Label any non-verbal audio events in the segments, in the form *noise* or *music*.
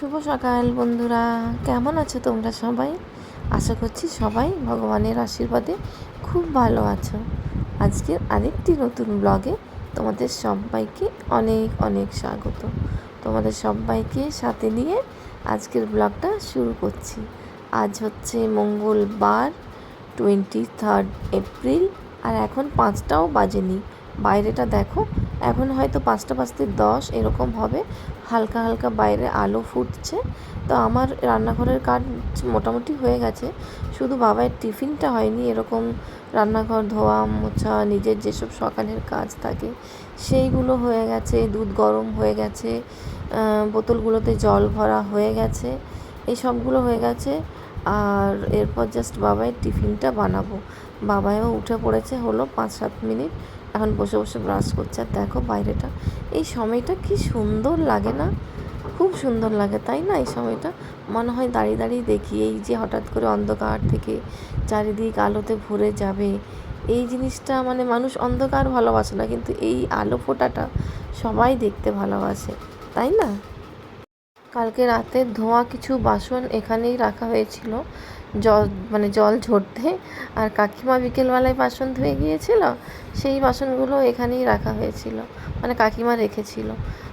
শুভ সকাল বন্ধুরা। কেমন আছো তোমরা সবাই? আশা করছি সবাই ভগবানের আশীর্বাদে খুব ভালো আছো। আজকের আরেকটি নতুন ব্লগে তোমাদের সবাইকে অনেক অনেক স্বাগত। তোমাদের সবাইকে সাথে নিয়ে আজকের ব্লগটা শুরু করছি। আজ হচ্ছে মঙ্গলবার টোয়েন্টি থার্ড এপ্রিল আর এখন পাঁচটাও বাজেনি। বাইরেটা দেখো এখন হয়তো পাঁচটা বাজতে দশ, এরকম হবে। হালকা হালকা বাইরে আলো ফুটছে। তো আমার রান্নাঘরের কাজ মোটামুটি হয়ে গেছে। শুধু বাবার টিফিনটা হয়নি, এরকম রান্নাঘর, ধোয়া, মোছা, নিজের যেসব সকালের কাজ থাকে, সেইগুলো হয়ে গেছে। দুধ গরম হয়ে গেছে বোতলগুলোতে জল ভরা হয়ে গেছে, এই সবগুলো হয়ে গেছে। আর এরপর জাস্ট বাবাই টিফিনটা বানাবো। বাবাও উঠে পড়েছে হলো পাঁচ সাত মিনিট। এখন বসে বসে ব্রাশ করছে। আর দেখো বাইরেটা, এই সময়টা কি সুন্দর লাগে না? খুব সুন্দর লাগে, তাই না এই সময়টা? মনে হয় দাঁড়িয়ে দাঁড়িয়ে দেখি, এই যে হঠাৎ করে অন্ধকার থেকে চারিদিক আলোতে ভরে যাবে। এই জিনিসটা মানে মানুষ অন্ধকার ভালোবাসে না, কিন্তু এই আলো ফোটাটা সবাই দেখতে ভালোবাসে, তাই না? কালকে রাতে ধোয়া কিছু বাসন এখানেই রাখা হয়েছিল। জল মানে জল ঝরতে। আর কাকিমা বিকেলবেলায় বাসন ধুয়ে গিয়েছিল, সেই বাসনগুলো এখানেই রাখা হয়েছিল। মানে কাকিমা রেখেছিল।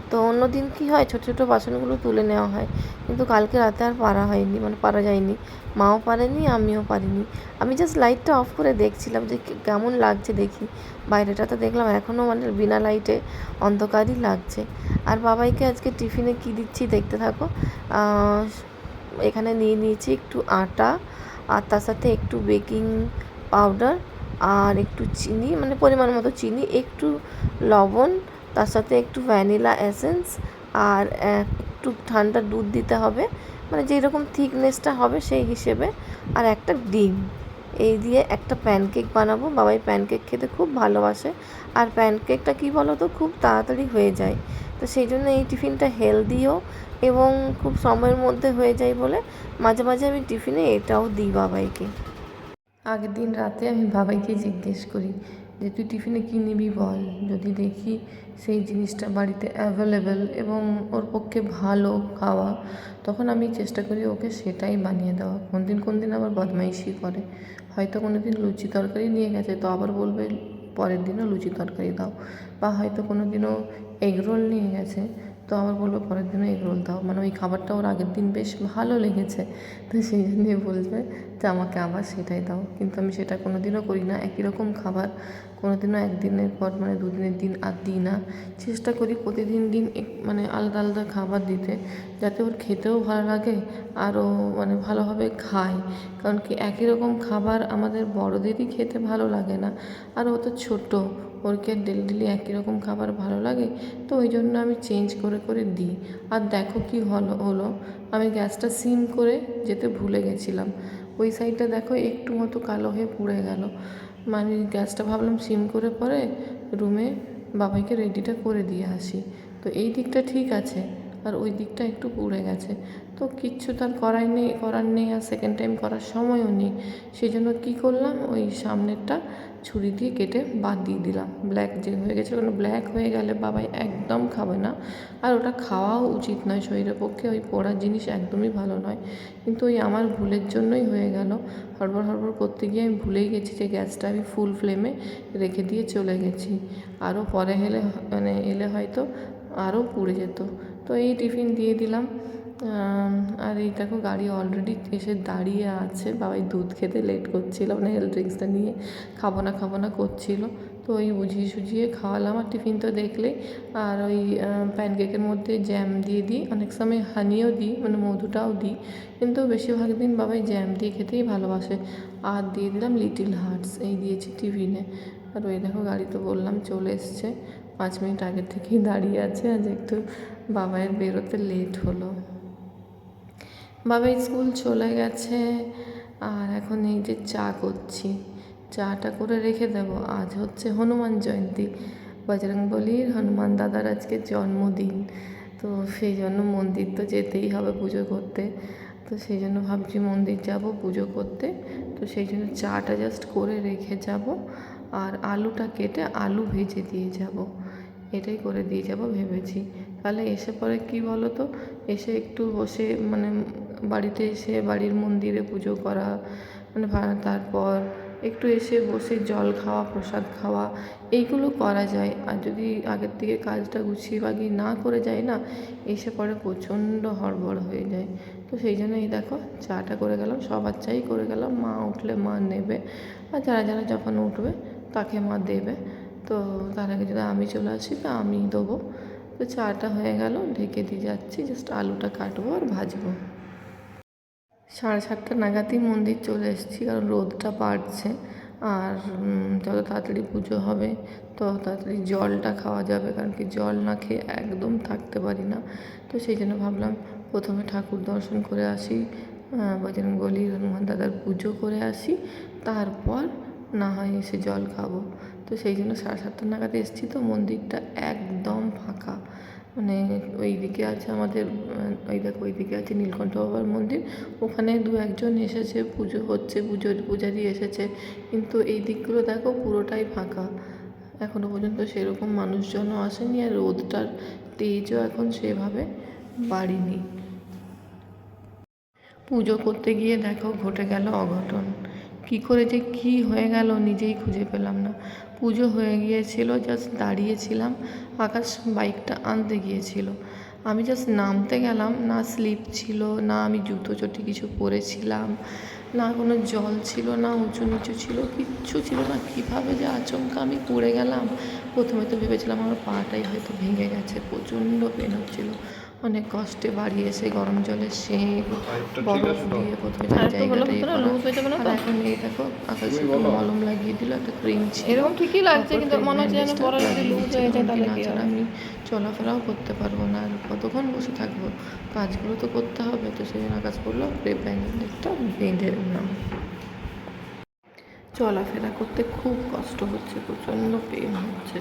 তো অন্য দিন কী হয়, ছোটো ছোটো বাসনগুলো তুলে নেওয়া হয়। কিন্তু কালকে রাতে আর পারা হয়নি মানে পারা যায়নি। মাও পারেনি, আমিও পারিনি। আমি জাস্ট লাইটটা অফ করে দেখছিলাম যে কেমন লাগছে দেখি। বাইরেটা তো দেখলাম এখনও মানে বিনা লাইটে অন্ধকারই লাগছে। আর বাবাইকে আজকে টিফিনে কী দিচ্ছি দেখতে থাকো। এখানে নিয়ে নিয়েছি একটু আটা, আর তার সাথে একটু বেকিং পাউডার আর একটু চিনি মানে পরিমাণ মতো চিনি, একটু লবণ তার সাথে একটু ভ্যানিলা এসেন্স আর একটু ঠান্ডা দুধ দিতে হবে। মানে যেই রকম থিকনেসটা হবে সেই হিসেবে। আর একটা ডিম। এই দিয়ে একটা প্যানকেক বানাবো। বাবাই প্যানকেক খেতে খুব ভালোবাসে। আর প্যানকেকটা কী বলো তো খুব তাড়াতাড়ি হয়ে যায়। তো সেই জন্য এই টিফিনটা হেলদিও এবং খুব সময়ের মধ্যে হয়ে যায় বলে মাঝে মাঝে আমি টিফিনে এটাও দিই বাবাইকে। আগের দিন রাতে আমি বাবাইকে জিজ্ঞেস করি যে তুই টিফিনে কী নিবি বল? যদি দেখি সেই জিনিসটা বাড়িতে অ্যাভেলেবেল এবং ওর পক্ষে ভালো খাওয়া, তখন আমি চেষ্টা করি ওকে সেটাই বানিয়ে দেওয়া। কোন দিন কোন দিন আবার বদমাইশি করে। হয়তো কোনো দিন লুচি তরকারি নিয়ে গেছে, তো আবার বলবে, পরের দিনও লুচি তরকারি দাও। বা হয়তো কোনো দিনও এগরোল নিয়ে গেছে তো আবার বলব পরের দিনও এগরোল দাও। মানে ওই খাবারটা ওর আগের দিন বেশ ভালো লেগেছে। তো সেই জন্যে বলবে যে, আমাকে আবার সেটাই দাও। কিন্তু আমি সেটা কোনো দিনও করি না। একই রকম খাবার কোনো দিনও একদিনের পর মানে দুদিনের দিন আর দিই না। চেষ্টা করি প্রতিদিন দিন মানে আলাদা আলাদা খাবার দিতে, যাতে ওর খেতেও ভালো লাগে, আরও মানে ভালোভাবে খায়। কারণ কি একই রকম খাবার আমাদের বড়দেরই খেতে ভালো লাগে না, আর ও তো ছোটো। ওর কি ডেলি ডেলি একই রকম খাবার ভালো লাগে? তো ওই জন্য আমি চেঞ্জ করে করে দিই। আর দেখো কি হলো হলো। আমি গ্যাসটা সিম করে যেতে ভুলে গেছিলাম। ওই সাইডটা দেখো একটু মতো কালো হয়ে পুড়ে গেল। মানে গ্যাসটা ভাবলাম সিম করে পরে রুমে বাবাইকে রেডিটা করে দিয়ে আসি। তো এই দিকটা ঠিক আছে, আর ওই দিকটা একটু পুড়ে গেছে। তো কিচ্ছু তার করাই নেই, করার নেই, আর সেকেন্ড টাইম করার সময়ও নেই। সেই জন্য কী করলাম, ওই সামনেরটা ছুরি দিয়ে কেটে বাদ দিয়ে দিলাম। ব্ল্যাক যে হয়ে গেছিল কারণ ব্ল্যাক হয়ে গেলে বাবাই একদম খাবে না। আর ওটা খাওয়াও উচিত নয় শরীরের পক্ষে, ওই পোড়া জিনিস একদমই ভালো নয়। কিন্তু ওই আমার ভুলের জন্যই হয়ে গেল। হড়বড় হড়বড় করতে গিয়ে আমি ভুলেই গেছি যে গ্যাসটা আমি ফুল ফ্লেমে রেখে দিয়ে চলে গেছি। আরও পরে হেলে মানে এলে হয়তো আরও পুড়ে যেত। তো এই টিফিন দিয়ে দিলাম। আর এই দেখো গাড়ি অলরেডি এসে দাঁড়িয়ে আছে। বাবাই দুধ খেতে লেট করছিল মানে হেলথ ড্রিঙ্কসটা নিয়ে খাব না খাব না করছিল। তো ওই বুঝিয়ে সুঝিয়ে খাওয়ালাম আর টিফিন তো দেখলে আর ওই প্যানকেকের মধ্যে জ্যাম দিয়ে দিই। অনেক সময় হানিও দিই মানে মধুটাও দিই। কিন্তু বেশিরভাগ দিন বাবাই জ্যাম দিয়ে খেতেই ভালোবাসে। আর দিয়ে দিলাম লিটিল হার্টস এই দিয়েছি টিফিনে। আর ওই দেখো গাড়ি তো বললাম চলে এসছে। পাঁচ মিনিট আগের থেকেই দাঁড়িয়ে আছে। আজ একটু বাবাইয়ের বেরোতে লেট হলো। বাবা স্কুল চলে গেছে, আর এখন এই যে চা করছি। চাটা করে রেখে দেবো। আজ হচ্ছে হনুমান জয়ন্তী। বজরংবলির হনুমান দাদার আজকে জন্মদিন। তো সেই জন্য মন্দির তো যেতেই হবে পুজো করতে। তো সেই জন্য ভাবছি মন্দির যাব পুজো করতে। তো সেই জন্য চাটা জাস্ট করে রেখে যাব। আর আলুটা কেটে আলু ভেজে দিয়ে যাব। এটাই করে দিয়ে যাব ভেবেছি। তাহলে এসে পরে কি বলো তো এসে একটু বসে মানে বাড়িতে এসে বাড়ির মন্দিরে পুজো করা মানে তারপর একটু এসে বসে জল খাওয়া, প্রসাদ খাওয়া, এইগুলো করা যায়। আর যদি আগের থেকে কাজটা গুছিয়ে বাগিয়ে না করে যায় না, এসে পরে প্রচণ্ড হড়বড় হয়ে যায়। তো সেই জন্য এই দেখো, চাটা করে গেলাম সবার চাই করে গেলাম। মা উঠলে মা নেবে, আর যারা যারা যখন উঠবে তাকে মা দেবে। তো তার আগে যদি আমি চলে আসি, তো আমি দেবো। তো চাটা হয়ে গেল, ঢেকে দিয়ে যাচ্ছি জাস্ট আলুটা কাটবো আর ভাজবো। সাড়ে সাতটা নাগাদই মন্দির চলে এসেছি, কারণ রোদটা বাড়ছে। আর যত তাড়াতাড়ি পুজো হবে, তত তাড়াতাড়ি জলটা খাওয়া যাবে, কারণ কি জল না খেয়ে একদম থাকতে পারি না। তো সেই জন্য ভাবলাম প্রথমে ঠাকুর দর্শন করে আসি বজরং বলি, হনুমান দাদার পুজো করে আসি, তারপর না হয় এসে জল খাব। তো সেই জন্য সাড়ে সাতটা নাগাদ এসেছি, তো মন্দিরটা একদম ফাঁকা। মানে ওইদিকে আছে আমাদের ওই দেখো ওইদিকে আছে নীলকণ্ঠ বাবার মন্দির। ওখানে দু একজন এসেছে, পুজো হচ্ছে পুজোর পূজারি এসেছে। কিন্তু এই দিকগুলো দেখো পুরোটাই ফাঁকা। এখনও পর্যন্ত সেরকম মানুষজনও আসেনি আর রোদটার তেজও এখন সেভাবে বাড়েনি। পুজো করতে গিয়ে দেখো ঘটে গেল অঘটন। কী করে যে কী হয়ে গেল নিজেই খুঁজে পেলাম না। পুজো হয়ে গিয়েছিল জাস্ট দাঁড়িয়েছিলাম, আকাশ বাইকটা আনতে গিয়েছিল। আমি জাস্ট নামতে গেলাম, না স্লিপ ছিল, না আমি জুতো চটি কিছু পরেছিলাম, না কোনো জল ছিল, না উঁচু নিচু ছিল, কিচ্ছু ছিল না। কীভাবে যে আচমকা আমি পড়ে গেলাম? প্রথমে তো ভেবেছিলাম আমার পাটাই হয়তো ভেঙে গেছে, প্রচণ্ড পেন হচ্ছিল। অনেক কষ্টে বাড়ি এসে গরম জলে সেঁক বরফ দিয়ে প্রথমে যে জায়গাটা করা। আর এখন এই দেখো আকাশ একটু মলম লাগিয়ে দিল একটা ক্রিম ছিল। এরকম ঠিকই লাগছে কিন্তু মনে হচ্ছে যেন পরে যদি লুজ হয়ে যায় তাহলে কি হবে? আমি চলাফেরাও করতে পারব না আর কতক্ষণ বসে থাকব? কাজগুলো তো করতে হবে তো সেই জন্য আকাশ করল ব্যান্ডেজটা বেঁধে দিলাম চলাফেরা করতে খুব কষ্ট হচ্ছে প্রচণ্ড পেন হচ্ছে।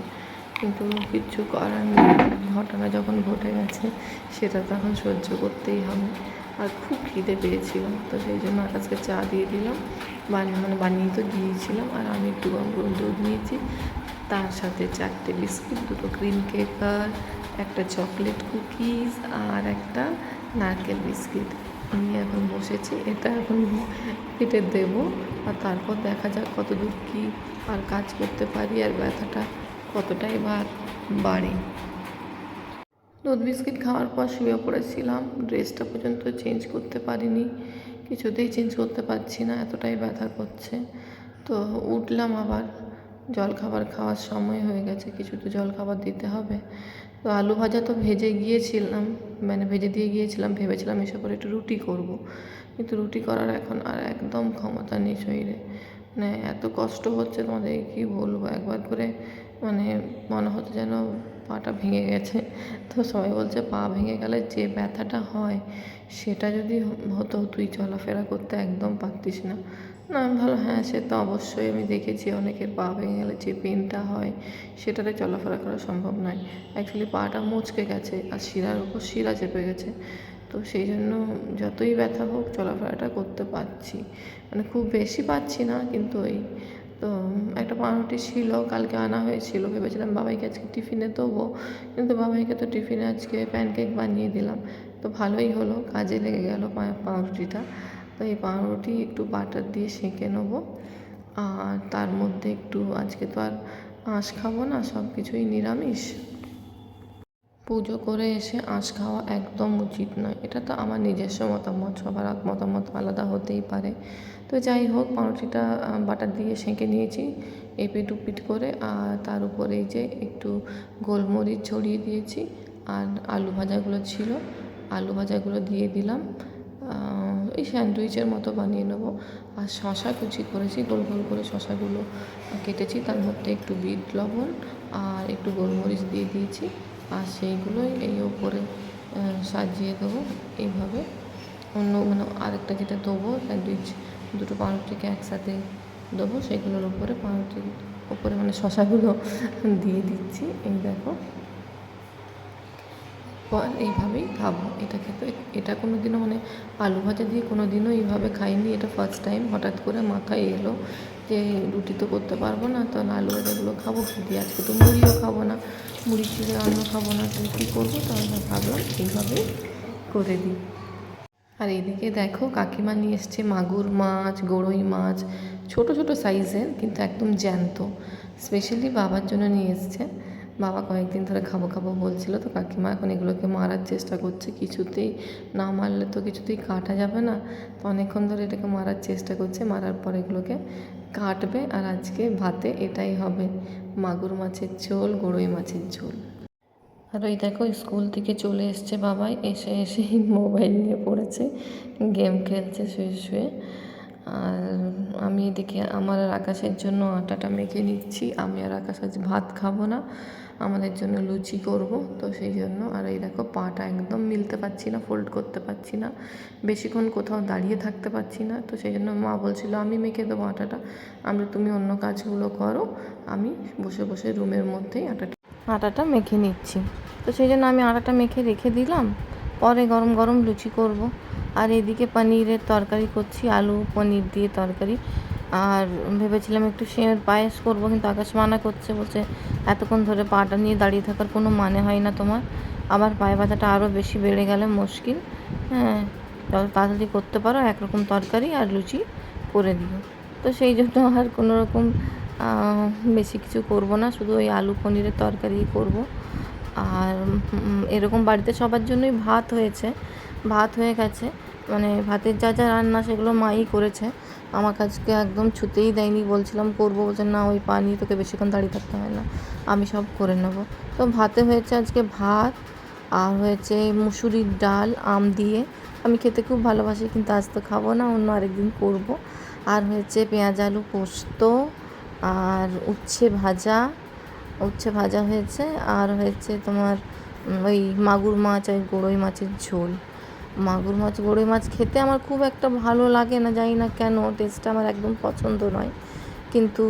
কিন্তু কিচ্ছু করার নেই। ঘটনা যখন ঘটে গেছে, সেটা তখন সহ্য করতেই হবে। আর খুব খিদে পেয়েছিলাম তো সেই জন্য আজকে চা দিয়ে দিলাম। বানিয়ে মানে বানিয়ে তো দিয়েছিলাম। আর আমি একটু গরম দুধ নিয়েছি। তার সাথে চারটে বিস্কুট, দুটো ক্রিম কেক আর একটা চকলেট কুকিজ আর একটা নারকেল বিস্কিট। আমি এখন বসেছি, এটা এখন পেটে দেবো। আর তারপর দেখা যাক কত দূর কী আর কাজ করতে পারি আর ব্যথাটা কতটাই এবার বাড়ে। দুধ বিস্কিট খাওয়ার পর শুয়ে পড়েছিলাম। ড্রেসটা পর্যন্ত চেঞ্জ করতে পারিনি। কিছুতেই চেঞ্জ করতে পারছি না, এতটাই ব্যথা করছে। তো উঠলাম আবার। জল খাবার খাওয়ার সময় হয়ে গেছে কিছু তো জল খাবার দিতে হবে। তো আলু ভাজা তো ভেজে গিয়েছিলাম মানে ভেজে দিয়ে গিয়েছিলাম, ভেবেছিলাম এসে করে একটু রুটি করব। কিন্তু রুটি করার এখন আর একদম ক্ষমতা নেই শরীরে। মানে এত কষ্ট হচ্ছে তোমাদের, কি বলব? একবার করে মানে মনে হচ্ছে যেন পাটা ভেঙে গেছে। তো সবাই বলছে, পা ভেঙে গেলে যে ব্যথাটা হয়, সেটা যদি হতো, তুই চলাফেরা করতে একদম পারতিস না। না, আমি ভালো হ্যাঁ সে তো অবশ্যই আমি দেখেছি অনেকের পা ভেঙে গেলে যে পেনটা হয়, সেটাতে চলাফেরা করা সম্ভব নয়। অ্যাকচুয়ালি পাটা মুচকে গেছে, আর শিরার উপর শিরা চেপে গেছে। তো সেই জন্য যতই ব্যথা হোক চলাফেরাটা করতে পারছি। মানে খুব বেশি পাচ্ছি না, কিন্তু ওই তো একটা পাউরুটি ছিল, কালকে আনা হয়েছিল। ভেবেছিলাম, বাবাইকে আজকে টিফিনে দেবো। কিন্তু বাবাইকে তো টিফিনে আজকে প্যানকেক বানিয়ে দিলাম। তো ভালোই হলো, কাজে লেগে গেল পাউরুটিটা। তো এই পাউরুটি একটু বাটার দিয়ে সেঁকে নেব। আর তার মধ্যে একটু, আজকে তো আর আঁশ খাব না সব কিছুই নিরামিষ। পুজো করে এসে আঁশ খাওয়া একদম উচিত নয়। এটা তো আমার নিজস্ব মতামত, সবার মতামত আলাদা হতেই পারে। তো যাই হোক, পাউরুটিটা বাটার দিয়ে সেঁকে নিয়েছি এপিট উপিট করে, আর তার উপরে এই যে একটু গোলমরিচ ছড়িয়ে দিয়েছি, আর আলু ভাজাগুলো ছিল। আলু ভাজাগুলো দিয়ে দিলাম। এই স্যান্ডউইচের মতো বানিয়ে নেব। আর শশা কুচি করেছি, গোল গোল করে শশাগুলো কেটেছি, তার মধ্যে একটু বিট লবণ আর একটু গোলমরিচ দিয়ে দিয়েছি। আর সেইগুলোই এই ওপরে সাজিয়ে দেবো। এইভাবে অন্য মানে আরেকটা যেটা দেবো স্যান্ডউইচ দুটো পাউরুটিকে একসাথে দেবো, সেগুলোর উপরে পাউরুটির উপরে মানে শশাগুলো *laughs* দিয়ে দিচ্ছি। এই দেখো। পর এইভাবেই খাব। এটা খেতে এটা কোনো দিনও মানে আলু ভাজা দিয়ে কোনো দিনও এইভাবে খাইনি। এটা ফার্স্ট টাইম হঠাৎ করে মাথায় এলো যে রুটি তো করতে পারব না তাহলে আলু ভাজাগুলো খাব। কি দিয়ে আজকে তো মুড়িও খাব না। মুড়ি চিড়ে অন্য খাব না, তাহলে কী করব? তাহলে ভাবলাম এইভাবে করে দিই। আর এদিকে দেখো, কাকিমা নিয়ে এসছে মাগুর মাছ গড়ই মাছ, ছোট ছোট সাইজের কিন্তু একদম জ্যান্ত। স্পেশালি বাবার জন্য নিয়ে এসছে। বাবা কয়েকদিন ধরে খাব খাব বলছিল, তো কাকিমা এখন এগুলোকে মারার চেষ্টা করছে, কিছুতেই না মারলে তো কিছুতেই কাটা যাবে না। তো অনেকক্ষণ ধরে এটাকে মারার চেষ্টা করছে, মারার পর এগুলোকে কাটবে আর আজকে ভাতে এটাই হবে, মাগুর মাছের ঝোল গড়ই মাছের ঝোল। আর ওই দেখো, স্কুল থেকে চলে এসছে বাবাই, এসে এসে মোবাইল নিয়ে পড়েছে, গেম খেলছে শুয়ে শুয়ে। আর আমি এদিকে, আমার আর আকাশের জন্য আটাটা মেখে নিচ্ছি, আমি আর আকাশ আজ ভাত খাব না। আমাদের জন্য লুচি করব। তো সেই জন্য, আর এই দেখো পাটা একদম মিলতে পারছি না ফোল্ড করতে পারছি না, বেশিক্ষণ কোথাও দাঁড়িয়ে থাকতে পারছি না। তো সেই জন্য মা বলছিল, আমি মেখে দেবো আটাটা। আমরা তুমি অন্য কাজগুলো করো, আমি বসে বসে রুমের মধ্যেই আটাটা আটাটা মেখে নিচ্ছি। তো সেই জন্য আমি আটাটা মেখে রেখে দিলাম। পরে গরম গরম লুচি করব। আর এদিকে পনিরের তরকারি করছি, আলু পনির দিয়ে তরকারি। আর ভেবেছিলাম একটু সেমের পায়েস করব, কিন্তু আকাশ মানা করছে, বলছে এতক্ষণ ধরে পাটা নিয়ে দাঁড়িয়ে থাকার কোনো মানে হয় না তোমার। আবার পায়ে ব্যথাটা আরও বেশি বেড়ে গেলে মুশকিল। হ্যাঁ যত তাড়াতাড়ি করতে পারো, একরকম তরকারি আর লুচি করে দিও। তো সেই জন্য আর কোনো রকম বেশি কিছু করব না, শুধু ওই আলু পনিরের তরকারি করব। আর এরকম বাড়িতে সবার জন্যই ভাত হয়েছে। ভাত হয়ে গেছে। মানে ভাতের যা যা রান্না সেগুলো মাই করেছে। আমার কাছকে একদম ছুতেই দেয়নি। বলছিলাম, করব। বলছে, না, ওই পানি তোকে বেশিক্ষণ দাঁড়িয়ে থাকতে হয় না। আমি সব করে নেব। তো ভাতে হয়েছে আজকে ভাত, আর হয়েছে মুসুরির ডাল, আম দিয়ে। আমি খেতে খুব ভালোবাসি, কিন্তু আজ তো খাব না, অন্য আরেকদিন করব। আর হয়েছে পেঁয়াজ, আলু পোস্ত, আর উচ্ছে ভাজা। উচ্ছে ভাজা হয়েছে, আর হয়েছে তোমার ওই মাগুর মাছ আর গড়ই মাছের ঝোল। মাগুর মাছ গড়ই মাছ খেতে আমার খুব একটা ভালো লাগে না, জানি না কেন টেস্টটা আমার একদম পছন্দ নয়। কিন্তু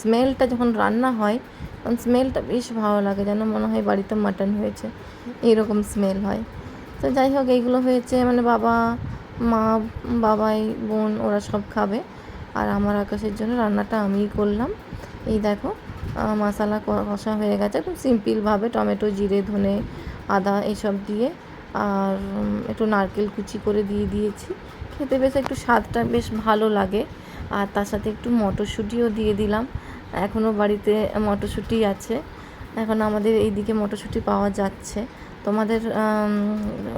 স্মেলটা যখন রান্না হয়, তখন স্মেলটা বেশ ভালো লাগে, যেন মনে হয় বাড়িতে মাটন হয়েছে এইরকম স্মেল হয়। তো যাই হোক, এইগুলো হয়েছে মানে বাবা, মা, বাবাই, বোন, ওরা সব খাবে। আর আমার আকাশের জন্য রান্নাটা আমিই করলাম। এই দেখো মশলা কষা হয়ে গেছে একদম সিম্পলভাবে টমেটো, জিরে, ধনে, আদা এইসব দিয়ে আর একটু নারকেল কুচি করে দিয়ে দিয়েছি। খেতে বেশ একটু স্বাদটা বেশ ভালো লাগে। আর তার সাথে একটু মটরশুঁটিও দিয়ে দিলাম। এখনও বাড়িতে মটরশুঁটি আছে। এখন আমাদের এই দিকে মটরশুঁটি পাওয়া যাচ্ছে। তোমাদের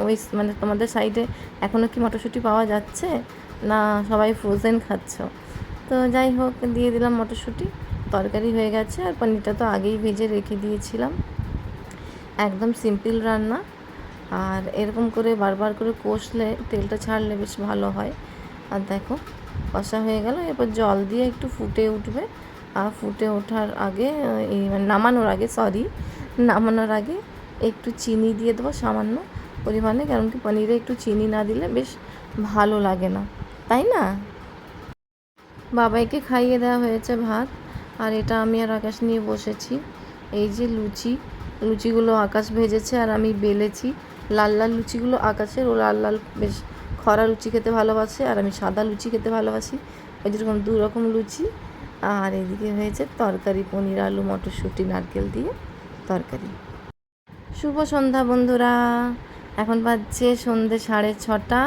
ওই মানে তোমাদের সাইডে এখনও কি মটরশুঁটি পাওয়া যাচ্ছে? না সবাই ফ্রোজেন খাচ্ছ? তো যাই হোক, দিয়ে দিলাম মটরশুঁটি। তরকারি হয়ে গেছে আর পনিরটা তো আগেই ভেজে রেখে দিয়েছিলাম। একদম সিম্পল রান্না। আর এরকম করে বারবার করে কষলে তেলটা ছাড়লে বেশ ভালো হয়। আর দেখো, কষা হয়ে গেল, এরপর জল দিয়ে একটু ফুটে উঠবে। আর ফুটে ওঠার আগে, এই মানে নামানোর আগে সরি নামানোর আগে একটু চিনি দিয়ে দেবো সামান্য পরিমাণে, কারণ কি পনিরে একটু চিনি না দিলে বেশ ভালো লাগে না। তাই না? বাবাইকে খাইয়ে দেওয়া হয়েছে ভাত, আর এটা আমি আর আকাশ নিয়ে বসেছি। এই যে লুচি, লুচিগুলো আকাশ ভেজেছে আর আমি বেলেছি। লাল লাল লুচিগুলো আকাশের ও লাল লাল বেশ খরা লুচি খেতে ভালোবাসে, আর আমি সাদা লুচি খেতে ভালোবাসি। ওই যেরকম দু রকম লুচি, আর এদিকে হয়েছে তরকারি, পনির, আলু, মটরশুঁটি, নারকেল দিয়ে তরকারি। শুভ সন্ধ্যা বন্ধুরা, এখন বাজছে সন্ধে সাড়ে ছটা।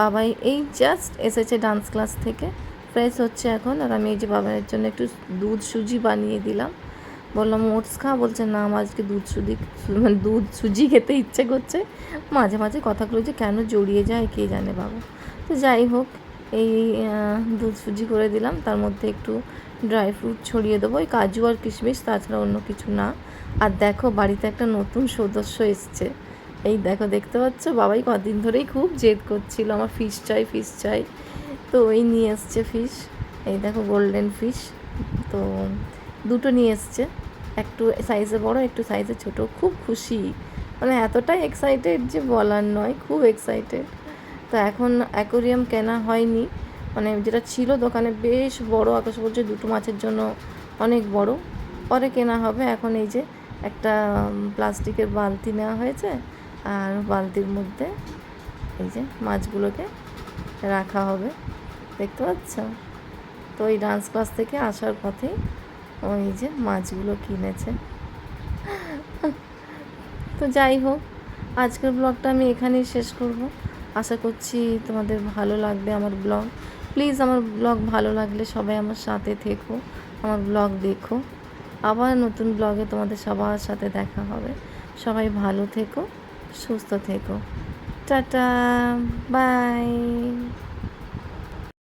বাবাই এই জাস্ট এসেছে ডান্স ক্লাস থেকে। ফ্রেশ হচ্ছে এখন, আর আমি এই যে বাবাইয়ের জন্য একটু দুধ সুজি বানিয়ে দিলাম। বললাম, ওটস খা। বলছে, না আজকে দুধ সুজি মানে দুধ সুজি খেতে ইচ্ছে করছে। মাঝে মাঝে কথাগুলো যে কেন জড়িয়ে যায়, কে জানে বাবা। তো যাই হোক, এই দুধ সুজি করে দিলাম। তার মধ্যে একটু ড্রাই ফ্রুট ছড়িয়ে দেবো, ওই কাজু আর কিশমিশ, তাছাড়া অন্য কিছু না। আর দেখো, বাড়িতে একটা নতুন সদস্য এসছে। এই দেখো, দেখতে পাচ্ছ? বাবাই কদিন ধরেই খুব জেদ করছিল, আমার ফিশ চাই ফিশ চাই। তো ওই নিয়ে এসছে ফিশ। এই দেখো, গোল্ডেন ফিশ। তো দুটো নিয়ে এসছে। একটু সাইজে বড়, একটু সাইজে ছোট। খুব খুশি। মানে এতটাই এক্সাইটেড যে বলার নয়, খুব এক্সাইটেড তো এখন অ্যাকোরিয়াম কেনা হয়নি। মানে যেটা ছিল দোকানে বেশ বড়, আকাশ বলছে দুটো মাছের জন্য অনেক বড়। পরে কেনা হবে। এখন এই যে একটা প্লাস্টিকের বালতি নেওয়া হয়েছে। আর বালতির মধ্যে এই যে মাছগুলোকে রাখা হবে। দেখতে পাচ্ছ? তো ওই ডান্স ক্লাস থেকে আসার পথেই ওই যে মাছগুলো কিনেছে। তো যাই হোক, আজকের ব্লগটা আমি এখানেই শেষ করব। আশা করছি তোমাদের ভালো লাগবে আমার ব্লগ প্লিজ আমার ব্লগ ভালো লাগলে সবাই আমার সাথে থেকো, আমার ব্লগ দেখো। আবার নতুন ব্লগে তোমাদের সবার সাথে দেখা হবে। সবাই ভালো থেকো, সুস্থ থেকো। Tata bye